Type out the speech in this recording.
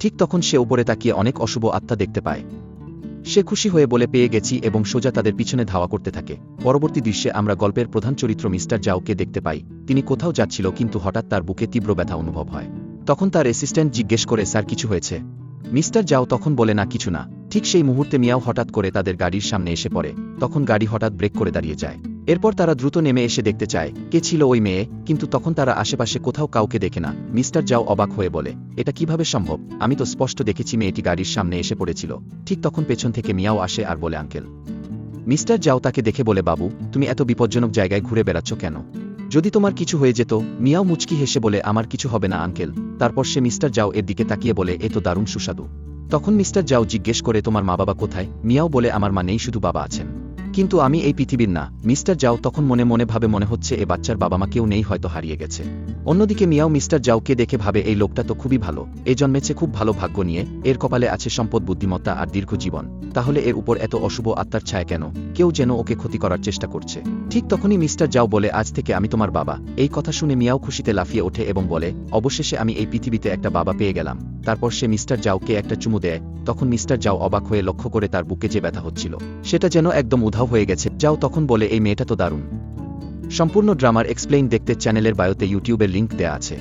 ঠিক তখন সে উপরে তাকিয়ে অনেক অশুভ আত্মা দেখতে পায়। সে খুশি হয়ে বলে, পেয়ে গেছি এবং সোজা তাদের পিছনে ধাওয়া করতে থাকে। পরবর্তী দৃশ্যে আমরা গল্পের প্রধান চরিত্র মিস্টার জাওকে দেখতে পাই। তিনি কোথাও যাচ্ছিল কিন্তু হঠাৎ তার বুকে তীব্র ব্যথা অনুভব হয়। তখন তার অ্যাসিস্ট্যান্ট জিজ্ঞেস করে, স্যার, কিছু হয়েছে? মিস্টার জাও তখন বলে, না, কিছু না। ঠিক সেই মুহূর্তে মিয়াও হঠাৎ করে তাদের গাড়ির সামনে এসে পড়ে। তখন গাড়ি হঠাৎ ব্রেক করে দাঁড়িয়ে যায়। এরপর তারা দ্রুত নেমে এসে দেখতে চায়, কে ছিল ওই মেয়ে, কিন্তু তখন তারা আশেপাশে কোথাও কাউকে দেখে না। মিস্টার যাও অবাক হয়ে বলে, এটা কীভাবে সম্ভব? আমি তো স্পষ্ট দেখেছি মেয়েটি গাড়ির সামনে এসে পড়েছিল। ঠিক তখন পেছন থেকে মিয়াও আসে আর বলে আঙ্কেল, মিস্টার যাও তাকে দেখে বলে, বাবু, তুমি এত বিপজ্জনক জায়গায় ঘুরে বেড়াচ্ছ কেন? যদি তোমার কিছু হয়ে যেত, মিয়াও মুচকি হেসে বলে, আমার কিছু হবে না, আঙ্কেল। তারপর সে মিস্টার যাও এর দিকে তাকিয়ে বলে, এ তো দারুণ সুস্বাদু। তখন মিস্টার যাও জিজ্ঞেস করে, তোমার মা বাবা কোথায়? মিয়াও বলে, আমার মা নেই, শুধু বাবা আছেন। কিন্তু আমি এই পৃথিবীর না। মিস্টার জাও তখন মনে মনে ভাবে মনে হচ্ছে এ বাচ্চার বাবা মা কেউ নেই হয়তো হারিয়ে গেছে। অন্যদিকে মিয়াও মিস্টার জাওকে দেখে ভাবে এই লোকটা তো খুবই ভালো। এ জন্মেছে খুব ভালো ভাগ্য নিয়ে, এর কপালে আছে সম্পদ, বুদ্ধিমত্তা আর দীর্ঘ জীবন। তাহলে এর উপর এত অশুভ আত্মার ছায়া কেন? কেউ যেন ওকে ক্ষতি করার চেষ্টা করছে। ঠিক তখনই মিস্টার জাও বলে, আজ থেকে আমি তোমার বাবা। এই কথা শুনে মিয়াও খুশিতে লাফিয়ে ওঠে এবং বলে, অবশেষে আমি এই পৃথিবীতে একটা বাবা পেয়ে গেলাম। তারপর সে মিস্টার জাওকে একটা চুমু দেয়। তখন মিস্টার জাও অবাক হয়ে লক্ষ্য করে তার বুকে যে ব্যথা হচ্ছিল। সেটা যেন একদম উধাও হয়ে গেছে। যাও তখন বলে, এই মেয়েটা তো দারুণ। সম্পূর্ণ ড্রামার এক্সপ্লেইন দেখতে চ্যানেলের বায়োতে ইউটিউবের লিঙ্ক দেয়া আছে।